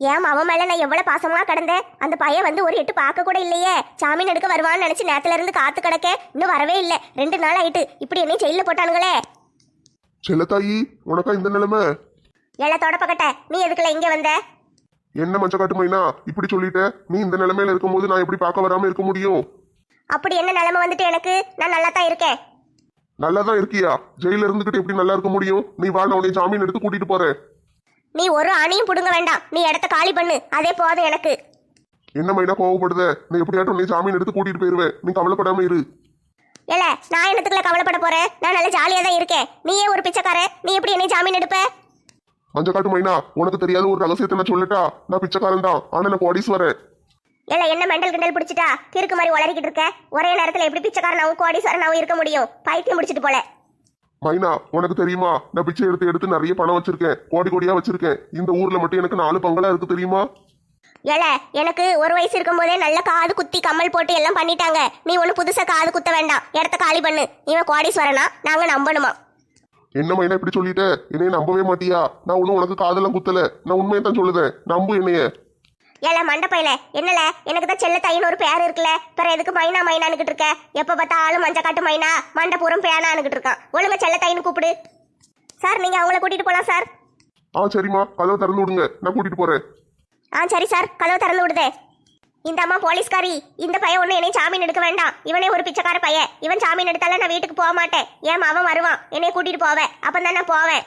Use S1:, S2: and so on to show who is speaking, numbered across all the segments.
S1: ஏன் அவன் மேல நான் எவ்வளவு பாசமா கிடந்தேன்? அந்த பையன் வந்து ஒரு எட்டு பார்க்க கூட இல்லையே. ஜாமீன் எடுக்க வருவான்னு நினைச்சு நேத்துல இருந்து காத்து கிடக்க. இன்னும் வரவே இல்லை. ரெண்டு நாள் ஆயிட்டு. இப்படி என்னையும் ஜெயில போட்டானுங்களே.
S2: செல்லத்தாயி உனக்கா இந்த நிலைமை?
S1: எல்லாம் தொடப்பக்கட்ட நீ எதுக்குள்ள இங்க வந்த?
S2: என்ன மஞ்ச காட்டு மைனா இப்படி சொல்லிட்ட. நீ இந்த நிலைமையில இருக்கும்போது நான் எப்படி பார்க்க வராம இருக்க முடியும்?
S1: அப்படி என்ன நிலைமை வந்துட்டு எனக்கு? நான் நல்லா தான் இருக்கேன்.
S2: நல்லா தான் இருக்கியா ஜெயில இருந்துகிட்டு எப்படி நல்லா இருக்க முடியும்? நீ வா நான் உன்னை ஜாமீன் எடுத்து கூட்டிட்டு போறேன்.
S1: நீ ஒரு அணியும் புடுங்க வேண்டாம். நீ இடத்த காலி பண்ணு. அதே போதும் எனக்கு.
S2: என்ன மைனா கோவப்படுத? நீ எப்படியாட்டும் நீ ஜாமீன் எடுத்து கூட்டிட்டு போயிருவேன் நீ கவலைப்படாம இரு.
S1: ஏல நான் என்னத்துக்குள்ள கவலைப்பட போறேன்? நான் நல்ல ஜாலியா தான் இருக்கேன். நீயே ஒரு பிச்சைக்கார? நீ எப்படி என்னை ஜாமீன் எடுப்ப
S2: மஞ்ச காட்டு மைனா உனக்கு தெரியாத ஒரு ரகசியத்தை நான் சொல்லட்டா நான் பிச்சைக்காரன் தான். ஆனா நான் கோடீஸ்வரன்.
S1: ஏல என்ன மெண்டல் கிண்டல் பிடிச்சிட்டா? கிறுக்கு மாதிரி உளறிக்கிட்டு இருக்க? ஒரே நேரத்துல எப்படி பிச்சைக்காரனாவும் கோடீஸ்வரனாவும் இருக்க முடியும்? பைத்தியம் முடிச்சிட்டு போல.
S2: மைனா உனக்கு தெரியுமா? நான் பிச்சை எடுத்து எடுத்து நிறைய பணம் வச்சிருக்கேன். கோடி கோடியா வச்சிருக்கேன். இந்த ஊர்ல மட்டும் எனக்கு நாலு பங்களா இருக்கு தெரியுமா?
S1: ஏல எனக்கு ஒரு வயசு இருக்கும்போதே நல்ல காது குத்தி கம்மல் போட்டு எல்லாம் பண்ணிட்டாங்க. நீ ஒண்ணு புதுசா காது குத்த வேண்டாம். இடத்த காலி பண்ணு. இவன் கோடீஸ்வரனா? நாங்க நம்பணுமா?
S2: என்ன மைனா இப்படி சொல்லிட்ட? என்னைய நம்பவே மாட்டியா? நான் ஒன்னும் உனக்கு காதெல்லாம் குத்தல. நான் உண்மையை தான் சொல்லுதேன். நம்பு என்னைய.
S1: ஏல மண்டப்பையில என்னல? எனக்கு தான் செல்ல தைன்னு ஒரு பேர் இருக்குல்ல பிற எதுக்கு மைனா மைனானுக்கிட்டு இருக்க? எப்ப பார்த்தாலும் மஞ்ச காட்டு மைனா மண்டை பூரம் பேனானுக்கிட்டு இருக்கான். ஒழுங்கா செல்ல தைன்னு கூப்பிடு. சார் நீங்க அவங்கள கூட்டிட்டு போலாம் சார்.
S2: ஆ சரிம்மா. கதவை திறந்து விடுங்க. நான் கூட்டிட்டு போறேன்.
S1: ஆ சரி சார். கதவை திறந்து விடுதே. இந்த அம்மா போலீஸ்காரி இந்த பையன் ஒண்ணு என்னை ஜாமீன் எடுக்க வேண்டாம். இவனே ஒரு பிச்சைக்கார பையன். இவன் ஜாமீன் எடுத்தால நான் வீட்டுக்கு போக மாட்டேன். ஏன் அவன் வருவான். என்னைய கூட்டிட்டு போவேன் அப்பதான் நான் போவேன்.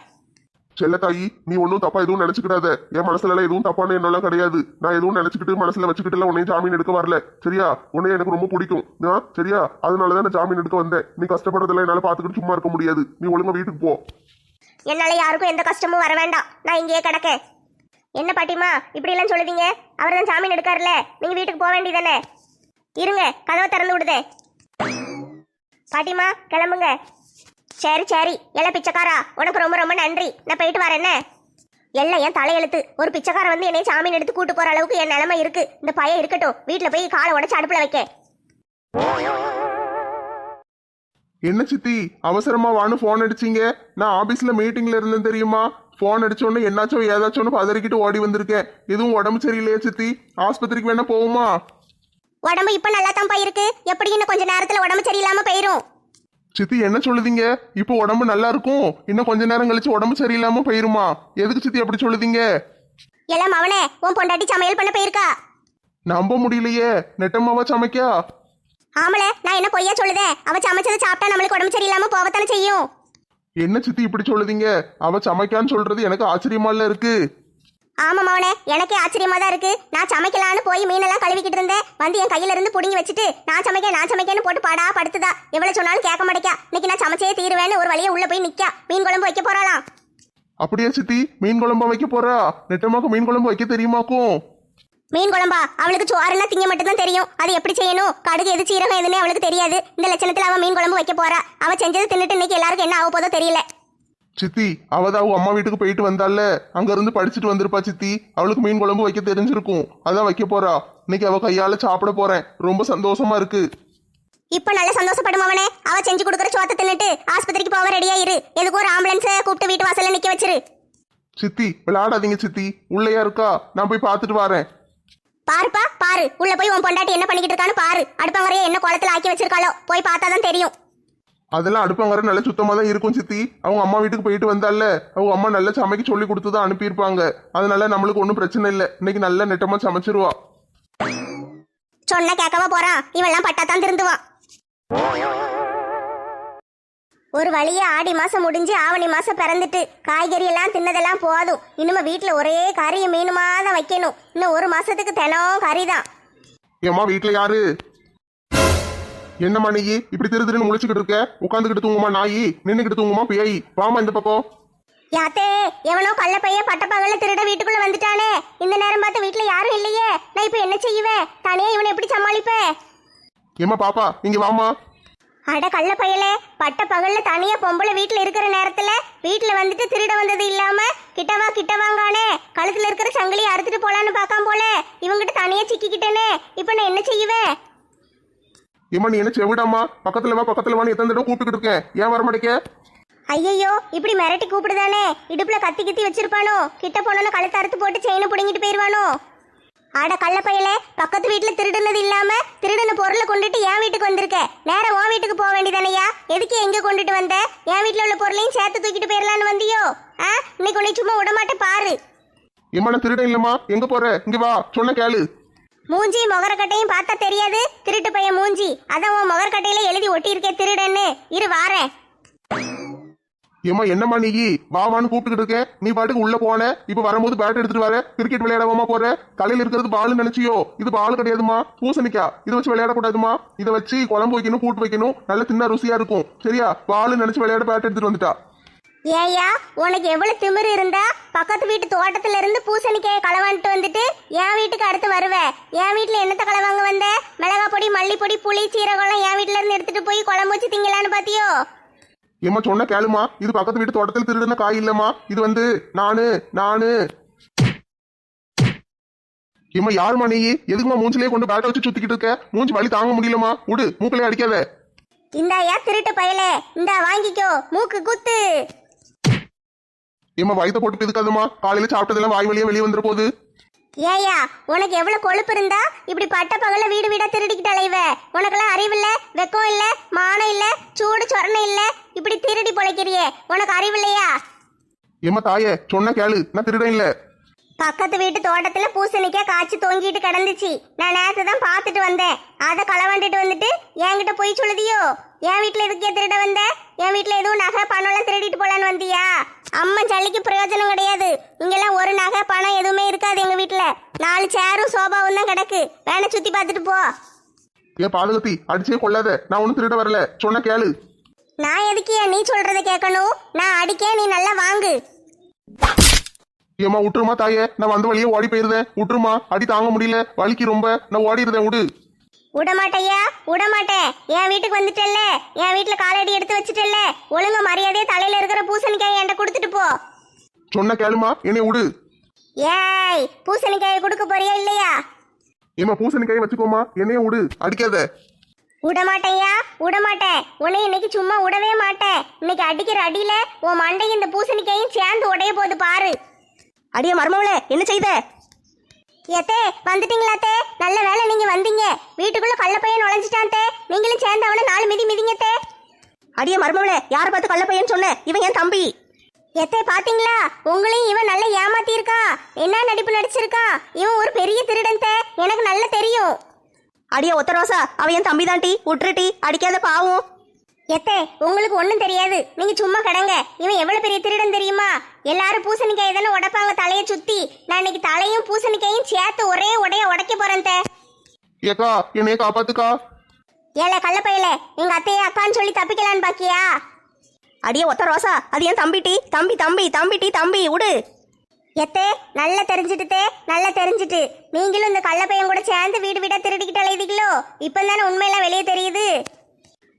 S2: செல்லத்தாயி நீ ஒன்றும் தப்பா எதுவும் நினைச்சுக்கிடாத. என் மனசுல எல்லாம் எதுவும் தப்பான எண்ணெல்லாம் கிடையாது. நான் எதுவும் நினைச்சுக்கிட்டு மனசுல வச்சுக்கிட்டு எல்லாம் உன்னையும் ஜாமீன் எடுக்க வரல. சரியா? உன்னைய எனக்கு ரொம்ப பிடிக்கும். ஆ, சரியா? அதனாலதான் நான் ஜாமீன் எடுக்க வந்தேன். நீ கஷ்டப்படுறதுல என்னால பாத்துக்கிட்டு சும்மா இருக்க முடியாது. நீ ஒழுங்கா வீட்டுக்கு போ.
S1: என்னால யாருக்கும் எந்த கஷ்டமும் வர வேண்டாம். நான் இங்கேயே கிடக்கேன். என்ன பாட்டிமா இப்படி எல்லாம் சொல்லுவீங்க? அவர் தான் ஜாமீன் எடுக்காருல்ல நீங்க வீட்டுக்கு போக வேண்டியதானே? இருங்க கதவை திறந்து விடுதே பாட்டிமா கிளம்புங்க. சரி சரி. எல்லாம் பிச்சைக்காரா? உனக்கு ரொம்ப ரொம்ப நன்றி. நான் போயிட்டு வரேன் என்ன? எல்லாம் என் தலையெழுத்து. ஒரு பிச்சைக்காரன் வந்து என்னை ஜாமீன் எடுத்து கூட்டு போற அளவுக்கு என் நிலைமை இருக்கு. இந்த பையன் இருக்கட்டும். வீட்டுல போய் காலை உடைச்சு அடுப்புல வைக்க.
S2: என்ன சித்தி? அவசரமா வான்னு ஃபோன் அடிச்சீங்க. நான் ஆபீஸ்ல மீட்டிங்ல இருந்தேன் தெரியுமா? ஃபோன் அடிச்சோன்னு என்னாச்சோ ஏதாச்சோன்னு பதறிக்கிட்டு ஓடி வந்திருக்கேன். எதுவும் உடம்பு சரியில்லையா சித்தி? ஆஸ்பத்திரிக்கு வேணா போகுமா
S1: உடம்பு இப்ப நல்லா தான் இருக்கு எப்படி இன்னும் கொஞ்ச நேரத்துல உடம்பு சரியில்லாம போயிரும்?
S2: சித்தி என்ன சொல்லுதீங்க? இப்போ உடம்பு நல்லா இருக்கும். இன்னும் கொஞ்ச நேரம் கழிச்சு உடம்பு சரியில்லாம போயிருமா? எதுக்கு சித்தி அப்படி சொல்லுதீங்க?
S1: எல்லாம் அவனே. உன் பொண்டாட்டி சமையல் பண்ண போயிருக்கா?
S2: நம்ப முடியலையே. நெட்டம்மாவா சமைக்கா?
S1: ஆமல நான் என்ன பொய்யா சொல்லுதேன் அவ சமைச்சதை சாப்பிட்டா நம்மளுக்கு உடம்பு சரியில்லாம போகத்தானே செய்யும்?
S2: என்ன சித்தி இப்படி சொல்லுதீங்க? அவ சமைக்கான்னு சொல்றது எனக்கு ஆச்சரியமா இல்ல இருக்கு.
S1: ஆமா மவனே எனக்கே ஆச்சரியமா தான் இருக்கு. நான் சமைக்கலான்னு போய் மீனெல்லாம் கழுவிக்கிட்டு இருந்தேன். வந்து என் கையில இருந்து புடுங்கி வச்சுட்டு நான் சமைக்க நான் சமைக்கன்னு போட்டு பாடா படுத்துதா. எவ்வளவு சொன்னாலும் கேட்க மாட்டேக்கா. இன்னைக்கு நான் சமைச்சே தீருவேன்னு ஒரு வழியை உள்ள போய் நிக்கா. மீன் குழம்பு வைக்க போறாளாம்.
S2: அப்படியே சித்தி? மீன் குழம்பா வைக்க போறா? நெட்டம்மாக்கு மீன் குழம்பு வைக்க தெரியுமாக்கும்?
S1: மீன் குழம்பா? அவளுக்கு சோறுலாம் திங்க மட்டும் தான் தெரியும். அது எப்படி செய்யணும்? கடுகு எது சீரகம் எதுன்னு அவளுக்கு தெரியாது. இந்த லட்சணத்துல அவ மீன் குழம்பு வைக்க போறா. அவ செஞ்சது தின்னுட்டு இன்னைக்கு எல்லாருக்கும் என்ன ஆக போதோ தெரியல.
S2: சித்தி அவதான் அவங்க அம்மா வீட்டுக்கு போயிட்டு வந்தால அங்க இருந்து படிச்சுட்டு வந்திருப்பா சித்தி. அவளுக்கு மீன் குழம்பு வைக்க தெரிஞ்சிருக்கும். அதான் வைக்க போறா. இன்னைக்கு அவ கையால சாப்பிட போறேன். ரொம்ப சந்தோஷமா இருக்கு.
S1: இப்ப நல்ல சந்தோஷப்படும் அவனே? அவ செஞ்சு கொடுக்குற சோத்தை தின்னுட்டு ஆஸ்பத்திரிக்கு போக ரெடியா இரு எதுக்கும் ஒரு ஆம்புலன்ஸை கூப்பிட்டு வீட்டு வாசல்ல நிக்க வச்சிரு.
S2: சித்தி விளையாடாதீங்க சித்தி. உள்ளேயா இருக்கா? நான் போய் பார்த்துட்டு வரேன்.
S1: பாருப்பா பாரு. உள்ள போய் உன் பொண்டாட்டி என்ன பண்ணிக்கிட்டு இருக்கான்னு பாரு. அடுப்பங்கரைய என்ன குளத்துல ஆக்கி வச்சிருக்காளோ? போய் பார்த்தாதான் தெரியும்.
S2: அதெல்லாம் அடுப்பங்கரை நல்ல சுத்தமா தான் இருக்கும் சித்தி. அவங்க அம்மா வீட்டுக்கு போயிட்டு வந்தால அவங்க அம்மா நல்ல சமைக்க சொல்லி கொடுத்து தான் அனுப்பியிருப்பாங்க. அதனால நம்மளுக்கு ஒன்றும் பிரச்சனை இல்லை. இன்னைக்கு நல்ல நெட்டமா சமைச்சிருவா.
S1: சொன்ன கேட்கவா போறான் இவெல்லாம் பட்டாத்தான் திருந்துவான் ஒரு வழியா ஆடி மாசம் முடிஞ்சு ஆவணி மாசம் பிறந்துட்டு காய்கறி எல்லாம் தின்னதெல்லாம் போதும். இனிமே வீட்டுல ஒரே கறியும் மீனுமா தான் வைக்கணும். இன்னும் ஒரு மாசத்துக்கு தினம் கறி தான்
S2: ஏம்மா வீட்டுல யாரு? என்னம்மா நீ? இப்படி திரு திருன்னு முழிச்சுக்கிட்டு இருக்க? உட்காந்துக்கிட்டு தூங்குமா நாயி? நின்னுக்கிட்டு தூங்குமா பேய் வாமா இந்த பக்கம்
S1: யாத்தே எவனோ கள்ள பையன் பட்டப்பகல்ல திருட வீட்டுக்குள்ள வந்துட்டானே. இந்த நேரம் பார்த்து வீட்டுல யாரும் இல்லையே. நான் இப்ப என்ன செய்வேன் தனியா இவனை எப்படி சமாளிப்பேன்
S2: ஏம்மா பாப்பா இங்க வாமா
S1: அட கள்ள பயலே பட்ட பகல்ல தனியா பொம்பளை வீட்டுல இருக்கிற நேரத்துல வீட்டுல வந்துட்டு திருட வந்தது இல்லாம கிட்டவா கிட்ட வாங்கானே கழுத்துல இருக்கிற சங்கிலியை அறுத்துட்டு போலான்னு பார்க்காம போல. இவங்கிட்ட தனியா சிக்கிக்கிட்டேனே. இப்ப நான் என்ன செய்வேன்
S2: ஏம்மா நீ என்ன செவிடாமா பக்கத்துல வா பக்கத்துல வான்னு எத்தனை தடவை கூப்பிட்டுக்கிட்டு இருக்கேன். ஏன் வர மாட்டேங்க
S1: ஐயையோ இப்படி மிரட்டி கூப்பிடுதானே? இடுப்புல கத்தி கித்தி வச்சிருப்பானோ? கிட்ட போனோன்னு கழுத்து அறுத்து போட்டு செயினை புடுங்கிட்டு போயிருவானோ? ஆட கள்ளப்பையலே பக்கத்து வீட்டுல திருடுனது இல்லாம திருடின பொருளை கொண்டுட்டு என் வீட்டுக்கு வந்திருக்க. நேரா உன் வீட்டுக்கு போக வேண்டியதானையா எதுக்கு எங்க கொண்டுட்டு வந்த? என் வீட்டுல உள்ள பொருளையும் சேர்த்து தூக்கிட்டு போயிடலான்னு வந்தியோ? ஆ? இன்னைக்கு உன்னை சும்மா விடமாட்டேன் பாரு.
S2: நான் திருடன் இல்லம்மா. எங்க போற? இங்க வா சொன்ன கேளு.
S1: மூஞ்சி முகரக்கட்டையும் பார்த்தா தெரியாது? திருட்டு பையன் மூஞ்சி. அதான் உன் முகரக்கட்டையில எழுதி ஒட்டியிருக்கே திருடன்னு. இரு வாரேன்.
S2: ஏம்மா என்னம்மா நீ? வாவான்னு கூப்பிட்டுக்கிட்டு இருக்க. நீ பாட்டுக்கு உள்ள போன. இப்ப வரும்போது பேட் எடுத்துட்டு வர. கிரிக்கெட் விளையாடவாமா போற? தலையில இருக்கிறது பால் நினைச்சியோ? இது பால் கிடையாதுமா பூசணிக்கா இதை வச்சு விளையாடக்கூடாதுமா இதை வச்சு குழம்பு வைக்கணும் கூட்டு வைக்கணும். நல்ல தின்ன ருசியா இருக்கும். சரியா? பால் நினைச்சு விளையாட பேட் எடுத்துட்டு வந்துட்டா.
S1: ஏயா உனக்கு எவ்வளவு திமிரு இருந்தா? பக்கத்து வீட்டு தோட்டத்துல இருந்து பூசணிக்காயை களவான்ட்டு வந்துட்டு என் வீட்டுக்கு அடுத்து வருவ. என் வீட்டுல என்னத்த களவாங்க வந்த? மிளகா பொடி மல்லிப்பொடி புளி சீரகம் என் வீட்டுல இருந்து எடுத்துட்டு போய் குழம்பு வச்சு திங்கலான்னு பாத்தியோ?
S2: ஏம்மா சொன்ன கேளுமா. இது பக்கத்து வீட்டு தோட்டத்தில் திருடின காய் இல்லம்மா. இது வந்து நானு நானு. ஏம்மா யாரும்மா நீ? எதுக்குமா மூஞ்சிலே கொண்டு பேட்டை வச்சு சுத்திக்கிட்டு இருக்க? மூஞ்சி வலி தாங்க முடியலமா விடு மூக்கிலே அடிக்காத.
S1: இந்தாயா திருட்டு பயலே. இந்தா வாங்கிக்கோ. மூக்கு குத்து.
S2: ஏம்மா வயித்தை போட்டு பிதுக்காதம்மா காலையில சாப்பிட்டதெல்லாம் வாய் வழியா வெளியே வந்துட போகுது.
S1: ஏயா உனக்கு எவ்வளவு கொழுப்பு இருந்தா? இப்படி பட்ட பகல வீடு வீடா திருடிக்கிட்டு அலைவ உனக்கெல்லாம் அறிவில்ல வெக்கம் இல்ல மானம் இல்ல சூடு சொரணை இல்ல. இப்படி திருடி பொழைக்கிறியே உனக்கு அறிவில்லையா
S2: ஏம்மா தாயே சொன்ன கேளு நான் திருடன் இல்ல.
S1: பக்கத்து வீட்டு தோட்டத்துல பூசணிக்காய் காய்ச்சி தொங்கிட்டு கிடந்துச்சு. நான் நேத்து தான் பார்த்துட்டு வந்தேன். அதை களவாண்டுட்டு வந்துட்டு என்கிட்ட போய் சொல்லுதியோ? என் வீட்டுல எதுக்கே திருட வந்த? என் வீட்டுல எதுவும் நகை பணம் எல்லாம் திருடிட்டு போலான்னு வந்தியா? அம்மா ஜல்லிக்கு பிரயோஜனம் கிடையாது. இங்கெல்லாம் ஒரு நகை பணம் எதுவுமே இருக்காது எங்க வீட்டுல நாலு சேரும் சோபாவும் தான் கிடக்கு. வேணா சுத்தி பார்த்துட்டு போ.
S2: ஏன் பாதுகாத்தி அடிச்சே கொள்ளாத. நான் ஒன்றும் திருட வரல. சொன்ன கேளு.
S1: நான் எதுக்கு ஏன் நீ சொல்றதை கேட்கணும்? நான் அடிக்க நீ நல்லா வாங்கு.
S2: ஏம்மா விட்டுருமா தாயே? நான் வந்த வழியே ஓடி போயிருந்தேன். விட்டுருமா அடி தாங்க முடியல. வலிக்கு ரொம்ப. நான் ஓடிடுறேன் விடு
S1: விடமாட்டையா விடமாட்டேன் என் வீட்டுக்கு வந்துட்டல்ல. என் வீட்டுல காலடி எடுத்து வச்சுட்டல்ல. ஒழுங்க மரியாதையா தலையில இருக்கிற பூசணிக்காயை என்கிட்ட கொடுத்துட்டு போ.
S2: சொன்ன கேளுமா என்னை விடு.
S1: ஏய் பூசணிக்காயை கொடுக்க போறியா இல்லையா?
S2: ஏம்மா பூசணிக்காயை வச்சுக்கோமா என்னைய விடு. அடிக்காத.
S1: விடமாட்டேயா விடமாட்டேன் உன்னை இன்னைக்கு சும்மா விடவே மாட்டேன் இன்னைக்கு அடிக்கிற அடியில உன் மண்டையும் இந்த பூசணிக்காயும் சேர்ந்து உடைய போகுது பாரு.
S3: அடியே மருமவளே என்ன செய்த?
S1: ஏத்தே வந்துட்டீங்களா தே நல்ல வேலை நீங்க வந்தீங்க. வீட்டுக்குள்ள கள்ள பையன் நுழைஞ்சிட்டான் தே நீங்களும் சேர்ந்து அவனை நாலு மிதி மிதிங்க தே
S3: அடியே மருமவளே யாரை பார்த்து கள்ள பையன் சொன்ன? இவன் என் தம்பி.
S1: எத்தே பாத்தீங்களா? உங்களையும் இவன் நல்லா ஏமாத்தி இருக்கா என்ன நடிப்பு நடிச்சிருக்கா? இவன் ஒரு பெரிய திருடன் தே எனக்கு நல்லா தெரியும்.
S3: அடியே ஒத்த ரோசா அவன் என் தம்பி தான் டீ. அடிக்காத பாவம்.
S1: எத்தே உங்களுக்கு ஒண்ணும் தெரியாது. நீங்க சும்மா கடங்க. இவன் எவ்வளவு பெரிய திருடன் தெரியுமா? எல்லாரும் பூசணிக்காய் தானே உடைப்பாங்க தலையை சுத்தி. நான் இன்னைக்கு தலையும் பூசணிக்காயும் சேர்த்து ஒரே உடைய உடைக்க போறேன் தே.
S2: ஏக்கா என்னைய காப்பாத்துக்கா.
S1: ஏல கள்ளப்பையில எங்க அத்தையை அக்கான்னு சொல்லி தப்பிக்கலான்னு பாக்கியா?
S3: அடியே ஒத்த ரோசா அது என் தம்பி டீ? தம்பி தம்பி தம்பி டீ தம்பி விடு
S1: எத்தே நல்லா தெரிஞ்சுட்டு தே நல்லா தெரிஞ்சுட்டு. நீங்களும் இந்த கள்ளப்பையன் கூட சேர்ந்து வீடு வீடா திருடிக்கிட்டு அலையுதீங்களோ? இப்போ தானே உண்மையெல்லாம் வெளியே தெரியுது.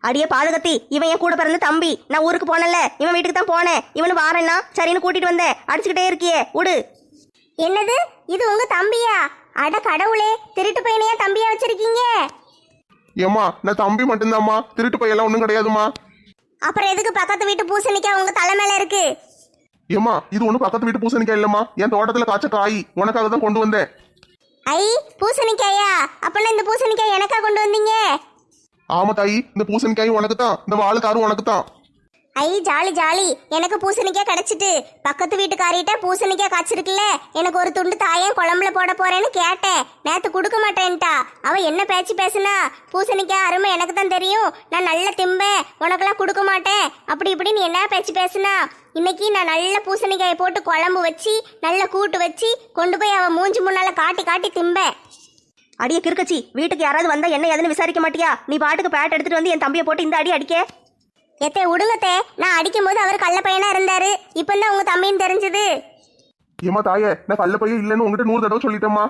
S3: அடியே பாதுகத்தி இவன் என் கூட பிறந்த தம்பி. நான் ஊருக்கு போனேன்ல இவன் வீட்டுக்கு தான் போனேன். இவனு வாரேன்னா சரின்னு கூட்டிட்டு வந்தேன். அடிச்சுக்கிட்டே இருக்கியே விடு
S1: என்னது? இது உங்க தம்பியா? அட கடவுளே திருட்டு பையனையா தம்பியா வச்சிருக்கீங்க?
S2: ஏம்மா நான் தம்பி மட்டும்தாம்மா. திருட்டு பையெல்லாம் ஒன்றும் கிடையாதும்மா.
S1: அப்புறம் எதுக்கு பக்கத்து வீட்டு பூசணிக்காய் உங்க தலை மேல இருக்கு?
S2: ஏம்மா இது ஒன்றும் பக்கத்து வீட்டு பூசணிக்காய் இல்லம்மா. என் தோட்டத்துல காய்ச்ச காய் உனக்காக தான் கொண்டு வந்தேன்.
S1: ஐ பூசணிக்காயா? அப்பனா இந்த பூசணிக்காய் எனக்கா கொண்டு வந்தீங்க?
S2: ஆமா தாயி இந்த பூசணிக்காயும் உனக்கு தான் இந்த வாழைக்காரும் உனக்கு தான்
S1: ஐ ஜாலி ஜாலி. எனக்கு பூசணிக்காய் கிடைச்சிட்டு. பக்கத்து வீட்டுக்காரிட்ட பூசணிக்காய் காய்ச்சிருக்குல்ல? எனக்கு ஒரு துண்டு தாயன் குழம்புல போட போறேன்னு கேட்டேன். நேத்து கொடுக்க மாட்டேன்ட்டா. அவ என்ன பேச்சு பேசுனா? பூசணிக்காய் அருமை எனக்கு தான் தெரியும். நான் நல்ல திம்பேன். உனக்கெல்லாம் கொடுக்க மாட்டேன். அப்படி இப்படின்னு என்ன பேச்சு பேசுனா? இன்னைக்கு நான் நல்ல பூசணிக்காயை போட்டு குழம்பு வச்சு நல்ல கூட்டு வச்சு கொண்டு போய் அவ மூஞ்சி முன்னால காட்டி காட்டி திம்பேன்.
S3: அடியே கிறுக்கச்சி வீட்டுக்கு யாராவது வந்தா என்ன ஏதுன்னு விசாரிக்க மாட்டியா? நீ பாட்டுக்கு பேட் எடுத்துட்டு வந்து என் தம்பியை போட்டு இந்த அடி அடிக்க.
S1: எத்தே விடுங்கத்தே நான் அடிக்கும் போது அவர் கள்ள பையனா இருந்தாரு. இப்போ தான் உங்க தம்பின்னு தெரிஞ்சது.
S2: ஏம்மா தாயே நான் கள்ள பையன் இல்லைன்னு உங்ககிட்ட நூறு தடவை சொல்லிட்டேம்மா.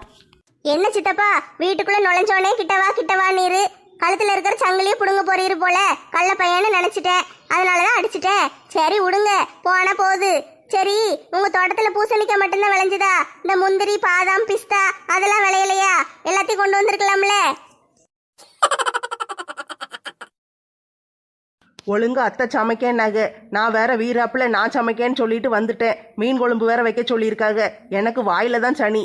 S1: என்ன சித்தப்பா வீட்டுக்குள்ள நுழைஞ்சோனே கிட்டவா கிட்டவா நீரு கழுத்துல இருக்கிற சங்கிலியும் புடுங்க போறீரு போல. கள்ள பையன்னு நினைச்சிட்டேன். அதனாலதான் அடிச்சிட்டேன். சரி விடுங்க போனா போகுது. சரி உங்க தோட்டத்துல பூசணிக்காய் மட்டும்தான் விளைஞ்சதா? இந்த முந்திரி பாதாம் பிஸ்தா அதெல்லாம் விளையலையா? எல்லாத்தையும் கொண்டு வந்திருக்கலாம்ல.
S4: ஒழுங்கா அத்தை சமைக்கேன்னாக நான் வேற வீராப்புல நான் சமைக்கேன்னு சொல்லிட்டு வந்துட்டேன். மீன் குழம்பு வேற வைக்க சொல்லியிருக்காங்க எனக்கு வாயில தான் சனி.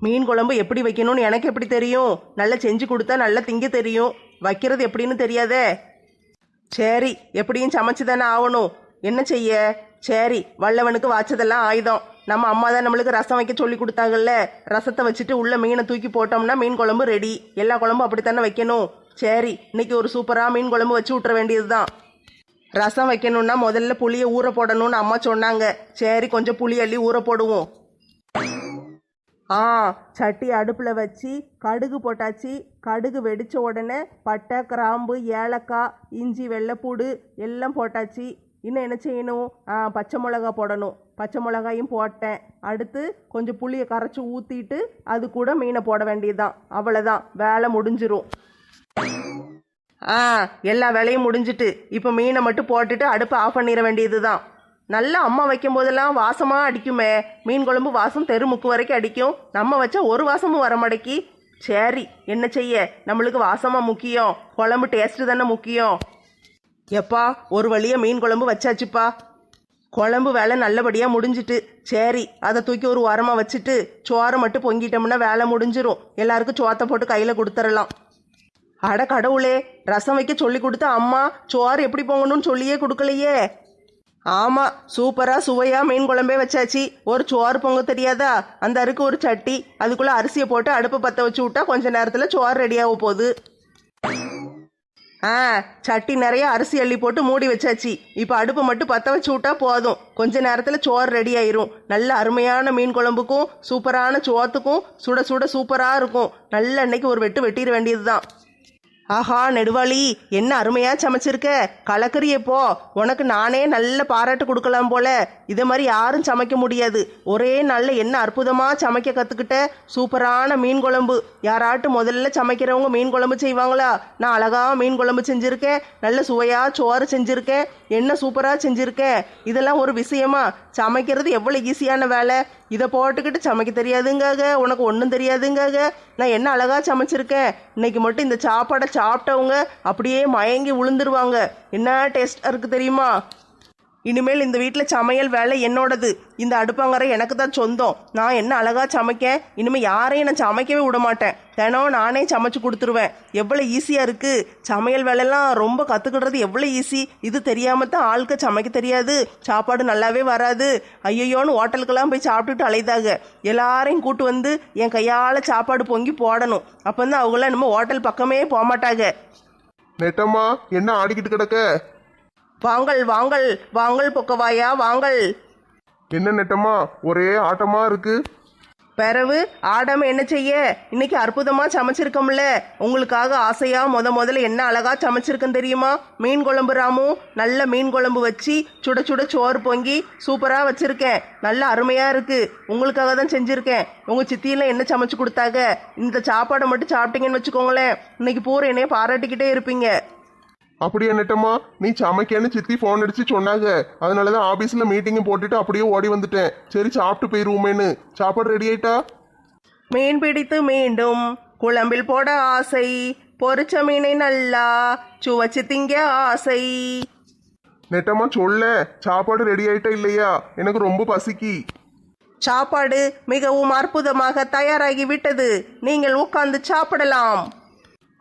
S4: மீன் குழம்பு எப்படி வைக்கணும்னு எனக்கு எப்படி தெரியும்? நல்லா செஞ்சு கொடுத்தா நல்லா திங்க தெரியும். வைக்கிறது எப்படின்னு தெரியாதே? சரி எப்படியும் சமைச்சு தானே ஆகணும். என்ன செய்ய? சரி வல்லவனுக்கு வாச்சதெல்லாம் ஆயுதம். நம்ம அம்மா தான் நம்மளுக்கு ரசம் வைக்க சொல்லி கொடுத்தாங்கல்ல. ரசத்தை வச்சுட்டு உள்ள மீனை தூக்கி போட்டோம்னா மீன் குழம்பு ரெடி எல்லா குழம்பும் அப்படித்தானே வைக்கணும்? சரி இன்னைக்கு ஒரு சூப்பராக மீன் குழம்பு வச்சு விட்டுற வேண்டியதுதான். ரசம் வைக்கணும்னா முதல்ல புளியை ஊற போடணும்னு அம்மா சொன்னாங்க. சரி கொஞ்சம் புளி அள்ளி ஊற போடுவோம். ஆ சட்டி அடுப்பில் வச்சு கடுகு போட்டாச்சு. கடுகு வெடித்த உடனே பட்டை கிராம்பு ஏலக்காய் இஞ்சி வெள்ளைப்பூடு எல்லாம் போட்டாச்சு. இன்னும் என்ன செய்யணும்? ஆ பச்சை மிளகா போடணும். பச்சை மிளகாயும் போட்டேன். அடுத்து கொஞ்சம் புளியை கரைச்சி ஊற்றிட்டு அது கூட மீனை போட வேண்டியதுதான். அவ்வளோதான் வேலை முடிஞ்சிரும். ஆ எல்லா வேலையும் முடிஞ்சிட்டு இப்போ மீனை மட்டும் போட்டுட்டு அடுப்பை ஆஃப் பண்ணிட வேண்டியது தான் நல்லா அம்மா வைக்கும் போதெல்லாம் வாசமாக அடிக்குமே. மீன் குழம்பு வாசம் தெருமுக்கு வரைக்கும் அடிக்கும். நம்ம வச்சா ஒரு வாசமும் வர மாட்டேக்கி. சரி என்ன செய்ய? நம்மளுக்கு வாசமாக முக்கியம். குழம்பு டேஸ்ட்டு தானே முக்கியம். எப்பா ஒரு வழியா மீன் குழம்பு வச்சாச்சுப்பா. குழம்பு வேலை நல்லபடியாக முடிஞ்சிட்டு. சரி அதை தூக்கி ஒரு உரமாக வச்சுட்டு சோறை மட்டும் பொங்கிட்டோம்னா வேலை முடிஞ்சிரும். எல்லாருக்கும் சோத்தை போட்டு கையில் கொடுத்துடலாம் அட கடவுளே ரசம் வைக்க சொல்லி கொடுத்த அம்மா சோறு எப்படி பொங்கணும்னு சொல்லியே கொடுக்கலையே. ஆமாம் சூப்பராக சுவையாக மீன் குழம்பே வச்சாச்சு. ஒரு சோறு பொங்க தெரியாதா? அந்த அருக்கு ஒரு சட்டி அதுக்குள்ளே அரிசியை போட்டு அடுப்பை பற்ற வச்சு விட்டா கொஞ்ச நேரத்தில் சோறு ரெடியாக போகுது. ஆ சட்டி நிறைய அரிசி அள்ளி போட்டு மூடி வச்சாச்சு. இப்போ அடுப்பு மட்டும் பற்ற வச்சு விட்டா போதும். கொஞ்ச நேரத்தில் சோறு ரெடி ஆயிரும். நல்ல அருமையான மீன் குழம்புக்கும் சூப்பரான சோத்துக்கும் சுட சுட சூப்பராக இருக்கும். நல்ல அன்னைக்கு ஒரு வெட்டு வெட்டிட வேண்டியது தான் ஆஹா நெடுவாளி என்ன அருமையா சமைச்சிருக்க? கலக்கறியே போ. உனக்கு நானே நல்ல பாராட்டு கொடுக்கலாம் போல. இதை மாதிரி யாரும் சமைக்க முடியாது. ஒரே நாளில் என்ன அற்புதமா சமைக்க கத்துக்கிட்ட? சூப்பரான மீன் குழம்பு. யாராட்டும் முதல்ல சமைக்கிறவங்க மீன் குழம்பு செய்வாங்களா? நான் அழகா மீன் குழம்பு செஞ்சிருக்கேன். நல்ல சுவையா சோறு செஞ்சிருக்கேன். என்ன சூப்பரா செஞ்சிருக்கேன்? இதெல்லாம் ஒரு விஷயமா. சமைக்கிறது எவ்வளோ ஈஸியான வேலை? இதை போட்டுக்கிட்டு சமைக்க தெரியாதுங்காக உனக்கு ஒன்றும் தெரியாதுங்காக நான் என்ன அழகாக சமைச்சிருக்கேன்? இன்னைக்கு மட்டும் இந்த சாப்பாடை சாப்பிட்டவங்க அப்படியே மயங்கி விழுந்துருவாங்க என்ன டேஸ்டாக இருக்குது தெரியுமா? இனிமேல் இந்த வீட்டில் சமையல் வேலை என்னோடது. இந்த அடுப்பங்கரை எனக்கு தான் சொந்தம். நான் என்ன அழகாக சமைக்க? இனிமேல் யாரையும் நான் சமைக்கவே விட மாட்டேன். தினம் நானே சமைச்சு கொடுத்துருவேன். எவ்வளோ ஈஸியாக இருக்குது சமையல் வேலைலாம் ரொம்ப கற்றுக்கிடுறது எவ்வளோ ஈஸி இது தெரியாமல் தான் ஆளுக்கு சமைக்க தெரியாது. சாப்பாடு நல்லாவே வராது. ஐயோன்னு ஹோட்டலுக்கெல்லாம் போய் சாப்பிட்டுட்டு அலைதாக எல்லாரையும் கூட்டு வந்து என் கையால் சாப்பாடு பொங்கி போடணும். அப்போ தான் அவங்களாம் நம்ம ஹோட்டல் பக்கமே போக மாட்டாங்க
S2: நெட்டம்மா என்ன ஆடிக்கிட்டு கிடக்க?
S4: வாங்கள் வாங்கள் வாங்கள் பொக்கவாயா வாங்கள்
S2: என்ன நெட்டம்மா? ஒரே ஆட்டமா இருக்கு.
S4: பிறவு ஆடாம என்ன செய்ய? இன்னைக்கு அற்புதமா சமைச்சிருக்கோம்ல. உங்களுக்காக ஆசையா முத முதல்ல என்ன அழகா சமைச்சிருக்கேன் தெரியுமா? மீன் குழம்பு ராமு. நல்ல மீன் குழம்பு வச்சு சுட சுட சோறு பொங்கி சூப்பரா வச்சிருக்கேன். நல்ல அருமையா இருக்கு. உங்களுக்காக தான் செஞ்சிருக்கேன். உங்க சித்தியெல்லாம் என்ன சமைச்சு கொடுத்தாங்க? இந்த சாப்பாடை மட்டும் சாப்பிட்டீங்கன்னு வச்சுக்கோங்களேன். இன்னைக்கு பூரா என்னைய பாராட்டிக்கிட்டே இருப்பீங்க.
S2: அப்படியா நெட்டம்மா. நீ சமைக்கன்னு சித்தி ஃபோன் அடிச்சு சொன்னாங்க. அதனாலதான் ஆபீஸ்ல மீட்டிங் போட்டுட்டு அப்படியே ஓடி வந்துட்டேன். சரி சாப்பிட்டு போயிருவோமேன்னு. சாப்பாடு ரெடி ஆயிட்டா?
S4: மீன் பிடித்து மீண்டும் குழம்பில் போட ஆசை. பொரிச்ச மீனை நல்லா சுவைச்சு திங்க ஆசை.
S2: நெட்டம்மா சொல்ல. சாப்பாடு ரெடி ஆயிட்டா இல்லையா? எனக்கு ரொம்ப பசிக்கி.
S4: சாப்பாடு மிகவும் அற்புதமாக தயாராகி விட்டது. நீங்கள் உட்கார்ந்து சாப்பிடலாம்.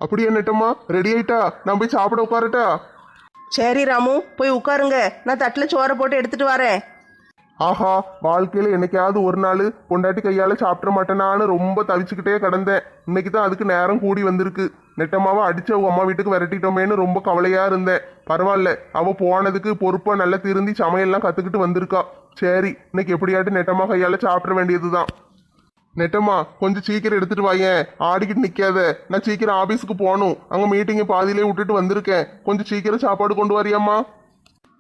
S2: அப்படியா நெட்டம்மா. ரெடி ஆயிட்டா? நான் போய் சாப்பிட உட்காரட்டா?
S4: சரி ராமு போய் உட்காருங்க. நான் தட்டில் சோறை போட்டு எடுத்துட்டு வரேன்.
S2: ஆஹா வாழ்க்கையில என்னைக்காவது ஒரு நாள் பொண்டாட்டி கையால சாப்பிட மாட்டேனான்னு ரொம்ப தவிச்சுக்கிட்டே கிடந்தேன். இன்னைக்கு தான் அதுக்கு நேரம் கூடி வந்திருக்கு. நெட்டம்மாவை அடிச்சு அவங்க அம்மா வீட்டுக்கு விரட்டிட்டோமேன்னு ரொம்ப கவலையா இருந்தேன். பரவாயில்ல அவ போனதுக்கு பொறுப்பா நல்லா திருந்தி சமையல்லாம் கத்துக்கிட்டு வந்திருக்கா. சரி இன்னைக்கு எப்படியாட்டு நெட்டம்மா கையால சாப்பிட வேண்டியதுதான். நெட்டம்மா கொஞ்சம் சீக்கிரம் எடுத்துட்டு வாயேன். ஆடிக்கிட்டு நிக்காத. நான் சீக்கிரம் ஆபீஸ்க்கு போகணும். அங்க மீட்டிங்கை பாதியிலே விட்டுட்டு வந்திருக்கேன். கொஞ்சம் சீக்கிரம் சாப்பாடு கொண்டு வரியாம்மா.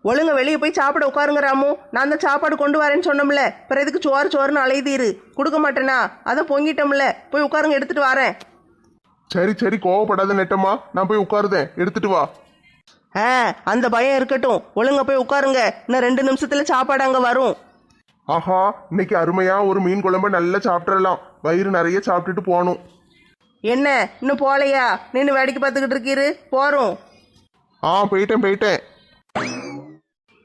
S4: ஒழுங்க வெளியே போய் சாப்பிட உட்காருங்க ராமு. நான் தான் சாப்பாடு கொண்டு வரேன்னு சொன்னோம்ல. பிறகு எதுக்கு சோறு சோறுன்னு அலைதீரு. கொடுக்க மாட்டேனா? அதை பொங்கிட்டோம்ல. போய் உட்காருங்க எடுத்துட்டு வரேன்.
S2: சரி சரி கோவப்படாத நெட்டம்மா. நான் போய் உட்காருதேன். எடுத்துட்டு வா.
S4: ஆ அந்த பயம் இருக்கட்டும். ஒழுங்க போய் உட்காருங்க. இன்னும் ரெண்டு நிமிஷத்துல சாப்பாடு அங்க வரும்.
S2: ஆஹா இன்னைக்கு அருமையா ஒரு மீன் குழம்ப நல்லா சாப்பிட்றலாம் வயிறு நிறைய சாப்பிட்டுட்டு போகணும்.
S4: என்ன இன்னும் போலையா நின்று வேடிக்கை பார்த்துக்கிட்டு இருக்கீரு. போறோம்.
S2: ஆ போயிட்டேன் போயிட்டேன்.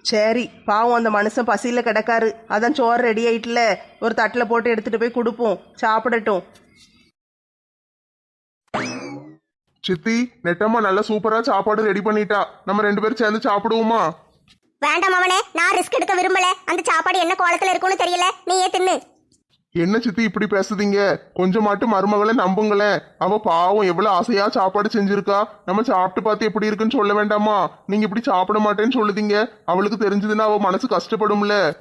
S4: சரி பாவம் அந்த மனுஷன் பசியில் கிடக்காரு. அதான் சோறு ரெடி ஆயிட்டுல. ஒரு தட்டில் போட்டு எடுத்துட்டு போய் கொடுப்போம். சாப்பிடட்டும்.
S2: சித்தி நெட்டம்மா நல்லா சூப்பரா சாப்பாடு ரெடி பண்ணிட்டா. நம்ம ரெண்டு பேரும் சேர்ந்து சாப்பிடுவோமா?
S1: வேண்டாம் அவனே நான் ரிஸ்க் எடுக்க விரும்பல. அந்த சாப்பாடு என்ன கோலத்துல இருக்கும்னு தெரியல. நீயே தின்னு.
S2: என்ன சித்தி இப்படி பேசுதீங்க? கொஞ்சமாட்டு மருமகளை நம்புங்களேன். அவ பாவம் எவ்வளவு ஆசையா சாப்பாடு செஞ்சிருக்கா. நம்ம சாப்பிட்டு பார்த்து எப்படி இருக்குன்னு சொல்ல வேண்டாமா? நீங்க இப்படி சாப்பிட மாட்டேன்னு சொல்லுதீங்க. அவளுக்கு தெரிஞ்சதுன்னா அவ மனசு கஷ்டப்படும்ல.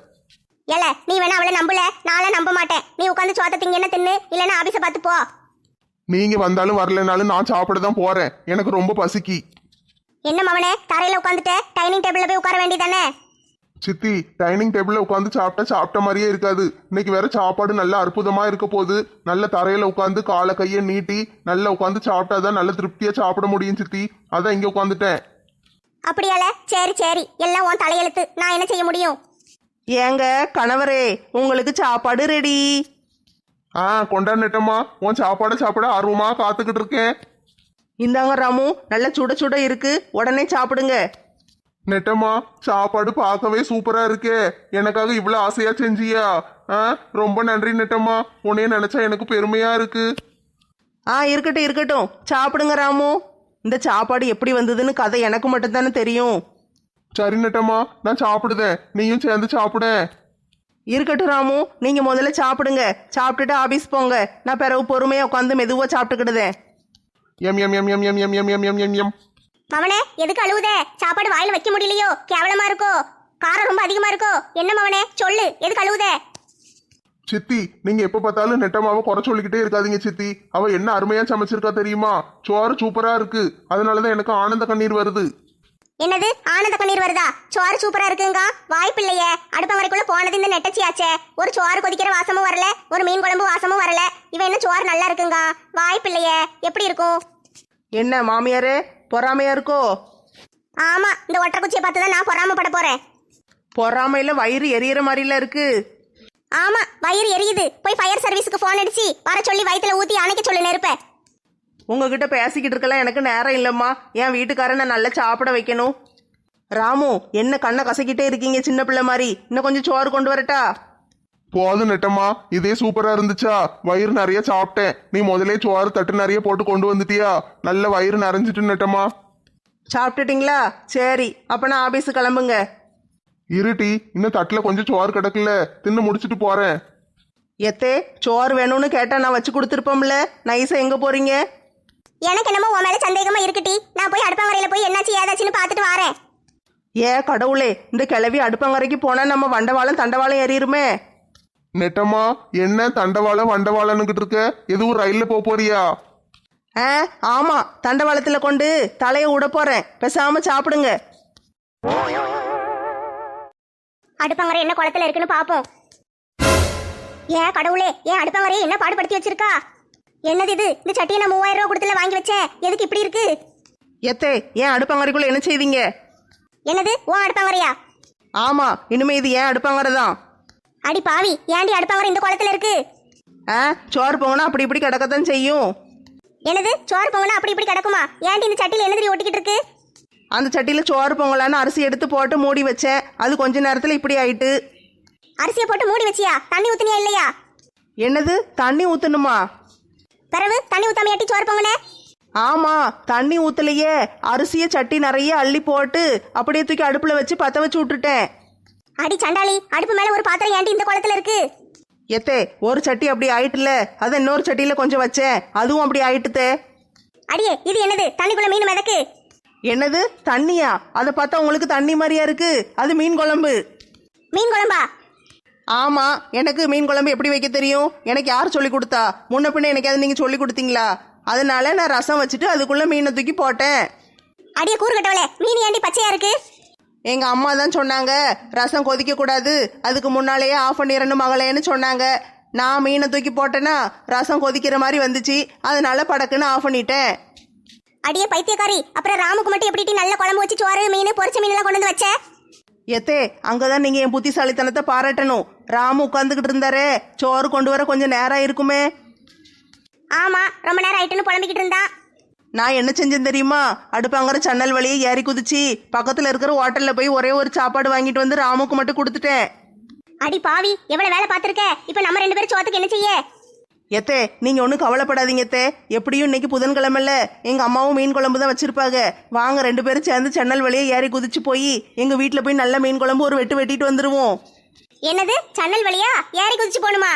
S1: ஏல நீ வேணா அவளை நம்பல. நாளை நம்ப மாட்டேன். நீ உட்காந்து சோத்த திங்கன்னு தின்னு? இல்லைன்னா ஆபீஸை பார்த்து போ.
S2: நீங்க வந்தாலும் வரலைனாலும் நான் சாப்பிட தான் போறேன். எனக்கு ரொம்ப பசிக்கி.
S1: என்ன மவனே தரையில உட்காந்துட்ட டைனிங் டேபிள்ல போய் உட்கார வேண்டியதானே?
S2: சித்தி டைனிங் டேபிள்ல உட்காந்து சாப்பிட்டா சாப்பிட்ட மாதிரியே இருக்காது. இன்னைக்கு வேற சாப்பாடு நல்ல அற்புதமா இருக்க போகுது. நல்ல தரையில உட்காந்து காலை கையை நீட்டி நல்லா உட்காந்து சாப்பிட்டாதான் நல்ல திருப்தியா சாப்பிட முடியும் சித்தி. அதான் இங்க உட்காந்துட்டேன்
S1: அப்படியால? சரி சரி. எல்லாம் உன் தலையெழுத்து. நான் என்ன செய்ய முடியும்?
S4: ஏங்க கணவரே உங்களுக்கு சாப்பாடு ரெடி.
S2: ஆ கொண்டாடிட்டம்மா உன் சாப்பாடை சாப்பிட ஆர்வமா காத்துக்கிட்டு இருக்கேன்.
S4: இந்தாங்க ராமு நல்ல சுட சுட இருக்கு. உடனே சாப்பிடுங்க.
S2: நெட்டம்மா சாப்பாடு பார்க்கவே சூப்பரா இருக்கே. எனக்காக இவ்வளவு ஆசையா செஞ்சியா? ஆ ரொம்ப நன்றி நெட்டம்மா. உன்னைய நினைச்சா எனக்கு பெருமையா இருக்கு.
S4: ஆ இருக்கட்டும் இருக்கட்டும். சாப்பிடுங்க ராமு. இந்த சாப்பாடு எப்படி வந்ததுன்னு கதை எனக்கு மட்டும்தானே தெரியும்.
S2: சரி நெட்டம்மா நான் சாப்பிடுதேன். நீயும் சேர்ந்து சாப்பிட.
S4: இருக்கட்டும் ராமு நீங்க முதல்ல சாப்பிடுங்க. சாப்பிட்டுட்டு ஆபீஸ் போங்க. நான் பிறகு பொறுமையா உட்காந்து மெதுவா சாப்பிட்டுக்கிடுதேன்.
S2: எம் எம் எம் எம் எம் எம் எம் எம் எம் எம் எம்
S1: மவனே எதுக்கு அழுவுதே? சாப்பாடு வாயில வைக்க முடியலையோ? கேவலமா இருக்கோ? காரம் ரொம்ப அதிகமா இருக்கோ? என்ன மவனே? சொல்லு எதுக்கு அழுவுதே?
S2: சித்தி நீங்க எப்ப பார்த்தாலும் நெட்டமாவை குறை சொல்லிக்கிட்டே இருக்காதீங்க சித்தி. அவ என்ன அருமையா சமைச்சிருக்கா தெரியுமா? சோறு சூப்பரா இருக்கு. அதனாலதான் எனக்கு ஆனந்த கண்ணீர் வருது.
S1: என்னது? ஆனந்த கண்ணீர் வருதா? சோறு சூப்பரா இருக்குங்க. வாய்ப்பில்லையே. அடுப்பங்கரைக்குள்ள போனது இந்த நெட்டச்சியாச்சே. ஒரு சோறு கொதிக்கிற வாசமும் வரல. ஒரு மீன் குழம்பு வாசமும் வரல. இவன் என்ன சோறு நல்லா இருக்குங்க? வாய்ப்பில்லையே. எப்படி இருக்கும்?
S4: என்ன மாமியாரே? பொறாமையா இருக்கோ?
S1: ஆமா இந்த ஒற்றை குச்சியை பார்த்து தான் நான் பொறாமப்பட போறேன்.
S4: பொறாமையில வயிறு எரியற மாதிரில இருக்கு.
S1: ஆமா வயிறு எரியுது. போய் ஃபயர் சர்வீஸுக்கு ஃபோன் அடிச்சு வர சொல்லி வயித்துல ஊத்தி அணைக்க சொல்லு நெருப்ப.
S4: உங்ககிட்ட பேசிக்கிட்டு இருக்கலாம் எனக்கு நேரம் இல்லைம்மா. என் வீட்டுக்காரனை நல்லா சாப்பிட வைக்கணும். ராமு என்ன கண்ணை கசக்கிட்டே இருக்கீங்க சின்ன பிள்ளை மாதிரி? இன்னும் கொஞ்சம் சோறு கொண்டு வரட்டா?
S2: போதும் நெட்டம்மா. இதே சூப்பரா இருந்துச்சா? வயிறு நிறைய சாப்பிட்டேன். நீ முதலே சோறு தட்டு நிறைய போட்டு கொண்டு வந்துட்டியா? நல்ல வயிறு நிறைஞ்சிட்டு நெட்டம்மா.
S4: சாப்பிட்டுட்டீங்களா? சரி அப்ப நான் ஆபீஸ் கிளம்புங்க.
S2: இருட்டி இன்னும் தட்டுல கொஞ்சம் சோறு கிடக்குல தின்னு முடிச்சிட்டு போறேன்.
S4: எத்தே சோறு வேணும்னு கேட்டா நான் வச்சு கொடுத்துருப்போம்ல. நைஸா எங்க போறீங்க?
S1: எனக்கு என்னமோ உன் மேல சந்தேகமா இருக்குடி நான் போய் அடுப்பங்கரையில போய் என்னாச்சு ஏதாச்சுன்னு பார்த்துட்டு வரேன்.
S4: ஏ கடவுளே இந்த கிளவி அடுப்பங்கரைக்கு போனா நம்ம வண்டவாளம் தண்டவாளம் ஏறிடுமே
S2: நெட்டம்மா என்ன தண்டவாளம் வண்டவாளம்னுகிட்டு இருக்க? எதுவும் ரயில்ல போக போறியா?
S4: ஆ ஆமா தண்டவாளத்துல கொண்டு தலையை விட போறேன். பேசாம சாப்பிடுங்க.
S1: அடுப்பங்கரை என்ன குளத்துல இருக்குன்னு பாப்போம். ஏன் கடவுளே ஏன் அடுப்பங்கரையை என்ன பாடுபடுத்தி வச்சிருக்கா? என்னது இது? இந்த சட்டியை நான் மூவாயிரம் ரூபாய் கொடுத்துல வாங்கி வச்சேன். எதுக்கு இப்படி இருக்கு?
S4: எத்தே ஏன் அடுப்பங்கரைக்குள்ள என்ன செய்வீங்க?
S1: என்னது? உன் அடுப்பங்கரையா?
S4: ஆமா இனிமே இது ஏன் அடுப்பங்கரை தான்?
S1: அடி பாவி ஏன்டி அடுப்பங்கரை இந்த குளத்துல இருக்கு?
S4: ஆ சோறு போங்கன்னா அப்படி இப்படி கிடக்கத்தான் செய்யும்.
S1: என்னது? சோறு பொங்கனா அப்படி இப்படி கிடக்குமா? ஏன்டி இந்த சட்டியில என்னது ஒட்டிக்கிட்டு இருக்கு?
S4: அந்த சட்டியில சோறு பொங்கலான்னு அரிசி எடுத்து போட்டு மூடி வச்சேன். அது கொஞ்ச நேரத்துல இப்படி ஆயிட்டு.
S1: அரிசியை போட்டு மூடி வச்சியா? தண்ணி ஊத்துனியா இல்லையா?
S4: என்னது? தண்ணி ஊத்தணுமா?
S1: பிறகு தண்ணி ஊத்தாமையாட்டி சோறு பொங்கனே
S4: ஆமா தண்ணி ஊத்தலையே. அரிசிய சட்டி நிறைய அள்ளி போட்டு அப்படியே தூக்கி அடுப்புல வச்சு பத்த வச்சு விட்டுட்டேன்.
S1: அடி சண்டாளி அடுப்பு மேல ஒரு பாத்திரம் ஏன்டி இந்த குளத்துல இருக்கு?
S4: எத்தே ஒரு சட்டி அப்படி ஆயிட்டுல. அதை இன்னொரு சட்டியில கொஞ்சம் வச்சேன். அதுவும் அப்படி ஆயிட்டுத்தே.
S1: அடியே இது என்னது? தண்ணிக்குள்ள மீன் மிதக்கு.
S4: என்னது? தண்ணியா? அதை பார்த்தா உங்களுக்கு தண்ணி மாதிரியா இருக்கு. அது மீன் குழம்பு.
S1: மீன் குழம்பா?
S4: ஆமா எனக்கு மீன் குழம்பு எப்படி வைக்க தெரியும்? எனக்கு யார் சொல்லி கொடுத்தா? முன்ன பின்ன எனக்காவது நீங்க சொல்லி கொடுத்தீங்களா? அதனால நான் ரசம் வச்சுட்டு அதுக்குள்ள மீனை தூக்கி போட்டேன்.
S1: அடியே கூறு கட்டவளே மீன் ஏண்டி பச்சையா இருக்கு?
S4: எங்க அம்மா தான் சொன்னாங்க ரசம் கொதிக்க கூடாது அதுக்கு முன்னாலேயே ஆஃப் பண்ணிடணும் மகளேன்னு சொன்னாங்க. நான் மீனை தூக்கி போட்டேன்னா ரசம் கொதிக்கிற மாதிரி வந்துச்சு அதனால படக்குன்னு ஆஃப் பண்ணிட்டேன்.
S1: அடியே பைத்தியக்காரி அப்புறம் ராமுக்கு மட்டும் எப்படி நல்ல குழம்பு வச்சு சோறு மீன் பொரிச்ச மீன் எல்லாம் கொண்டு வந்து வச்ச?
S4: எத்தே அங்கதான் நீங்க என் புத்திசாலித்தனத்தை பாராட்டணும். ராமு உட்காந்துக்கிட்டு இருந்தாரே சோறு கொண்டு வர கொஞ்சம் நேரம் இருக்குமே
S1: ஆமா ரொம்ப நேரம் ஆயிட்டுன்னு புலம்பிக்கிட்டு இருந்தா.
S4: நான் என்ன செஞ்சேன் தெரியுமா? அடுப்பாங்கிற சன்னல் வழியே ஏறி குதிச்சு பக்கத்துல இருக்கிற ஹோட்டல்ல போய் ஒரே ஒரு சாப்பாடு வாங்கிட்டு வந்து ராமுக்கு மட்டும் கொடுத்துட்டேன்.
S1: அடி பாவி எவ்வளவு வேலை பார்த்திருக்க? இப்ப நம்ம ரெண்டு பேரும் சோத்துக்கு என்ன செய்ய?
S4: எத்தே நீங்க ஒன்றும் கவலைப்படாதீங்க எத்தே. எப்படியும் இன்னைக்கு புதன்கிழமைல எங்க அம்மாவும் மீன் குழம்பு தான் வச்சிருப்பாங்க. வாங்க ரெண்டு பேரும் சேர்ந்து சென்னல் வழியே ஏறி குதிச்சு போய் எங்க வீட்டில் போய் நல்ல மீன் குழம்பு ஒரு வெட்டு வெட்டிட்டு வந்துருவோம்.
S1: என்னது? சன்னல் வழியா? ஏறி குதிச்சு போகணுமா